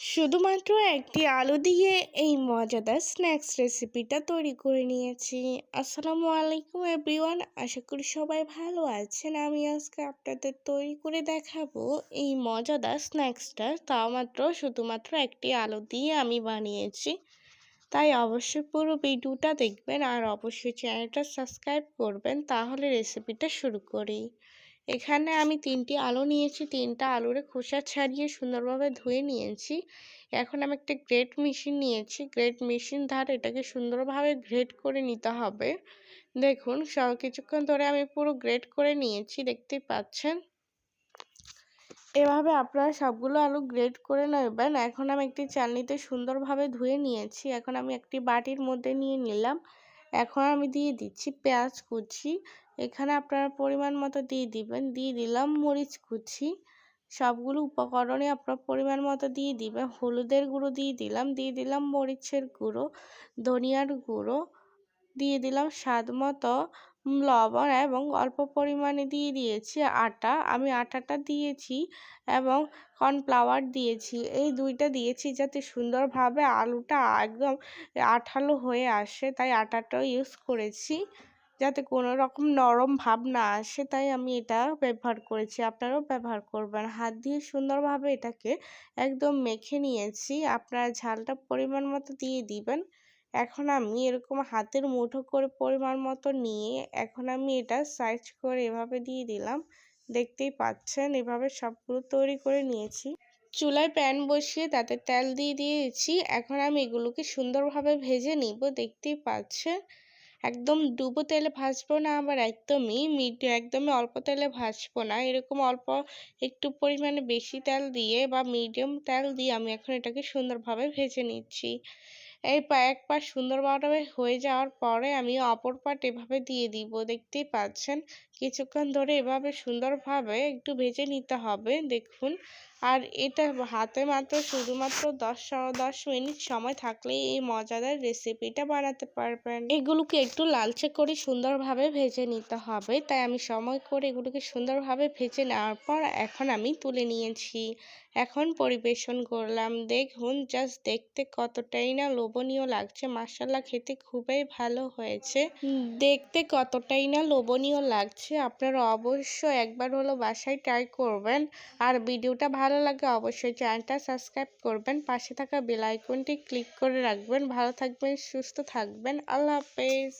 শুধুমাত্র একটি আলু দিয়ে এই মজাদার স্ন্যাক্স রেসিপিটা তৈরি করে নিয়েছি। আসসালামু আলাইকুম এভরিওয়ান আশা করি সবাই ভালো আছেন। আমি আজকে আপনাদের তৈরি করে দেখাবো এই মজাদার স্ন্যাক্সটা তাও মাত্র, শুধুমাত্র একটি আলু দিয়ে আমি বানিয়েছি। তাই অবশ্যই পুরো ভিডিওটা দেখবেন আর অবশ্যই চ্যানেলটা সাবস্ক্রাইব করবেন। তাহলে রেসিপিটা শুরু করি। এখানে আমি তিনটি আলু নিয়েছি, তিনটা আলুরে খোসা ছাড়িয়ে সুন্দরভাবে ধুয়ে নিয়েছি। এখন আমি একটা গ্রেট মেশিন নিয়েছি। গ্রেট মেশিন ধার এটাকে সুন্দরভাবে গ্রেট করে নিতে হবে। দেখুন, সব কিছুক্ষণ ধরে আমি পুরো গ্রেট করে নিয়েছি দেখতে পাচ্ছেন? এভাবে আপনারা সবগুলো আলু গ্রেট করে নেবেন। এখন আমি একটি চালনিতে সুন্দরভাবে ধুয়ে নিয়েছি। এখন আমি একটি বাটির মধ্যে নিয়ে নিলাম। এখন আমি দিয়ে দিচ্ছি পেঁয়াজ কুচি। এখানে আপনারা পরিমাণ মতো দিয়ে দিবেন। দিয়ে দিলাম মরিচ কুচি। সবগুলো উপকরণে আপনার পরিমাণ মতো দিয়ে দিবেন। হলুদের গুঁড়ো দিয়ে দিলাম। দিয়ে দিলাম মরিচের গুঁড়ো, ধনিয়ার গুঁড়ো। দিয়ে দিলাম স্বাদ মতো লবণ এবং অল্প পরিমাণে দিয়ে দিয়েছি আটা। আমি আটাটা দিয়েছি এবং কর্নফ্লাওয়ার দিয়েছি। এই দুইটা দিয়েছি যাতে সুন্দরভাবে আলুটা একদম আঠালো হয়ে আসে, তাই আটাটাও ইউজ করেছি। যাতে কোনো রকম নরম ভাব না আসে, তাই আমি এটা ব্যবহার করেছি। আপনারাও ব্যবহার করবেন। হাত দিয়ে সুন্দরভাবে এটাকে একদম মেখে নিয়েছি। আপনারা ঝালটা পরিমাণ মতো দিয়ে দিবেন। এখন আমি এরকম হাতের মুঠো করে পরিমাণ মতো নিয়ে এখন আমি এটা সাইজ করে এভাবে দিয়ে দিলাম। দেখতেই পাচ্ছেন, এভাবে সবগুলো তৈরি করে নিয়েছি। চুলায় প্যান বসিয়ে তাতে তেল দিয়ে দিয়েছি। এখন আমি এগুলোকে সুন্দরভাবে ভেজে নিব, দেখতেই পাচ্ছেন। একদম ডুবো তেলে ভাজবো না আবার একদমই মিডিয়াম, একদমই অল্প তেলে ভাজবো না। এরকম অল্প একটু পরিমাণে বেশি তেল দিয়ে বা মিডিয়াম তেল দিয়ে আমি এখন এটাকে সুন্দরভাবে ভেজে নিচ্ছি। এই পা, এক পা পাশ সুন্দরভাবে হয়ে যাওয়ার পরে আমি অপর পাট এভাবে দিয়ে দিব, দেখতেই পাচ্ছেন? কিছুক্ষণ ধরে এভাবে সুন্দরভাবে একটু ভেজে নিতে হবে দেখুন। আর এটা হাতে মাত্র শুধুমাত্র দশ দশ মিনিট সময় থাকলে এই মজাদার রেসিপিটা বানাতে পারবেন। এগুলোকে একটু লালচে করে সুন্দরভাবে ভেজে নিতে হবে। তাই আমি সময় করে এগুলোকে সুন্দরভাবে ভেজে নেওয়ার পর এখন আমি তুলে নিয়েছি। এখন পরিবেশন করলাম। দেখুন জাস্ট দেখতে কতটাই না লোভনীয় লাগছে। মাসাল্লা খেতে খুবই ভালো হয়েছে। দেখতে কতটাই না লোভনীয় লাগছে। আপনারা অবশ্যই একবার হলো বাসায় ট্রাই করবেন। আর ভিডিওটা ভালো লাগে অবশ্যই চ্যানেলটা সাবস্ক্রাইব করবেন। পাশে থাকা বেল আইকনটি ক্লিক করে রাখবেন। ভালো থাকবেন, সুস্থ থাকবেন। আল্লাহ হাফেজ।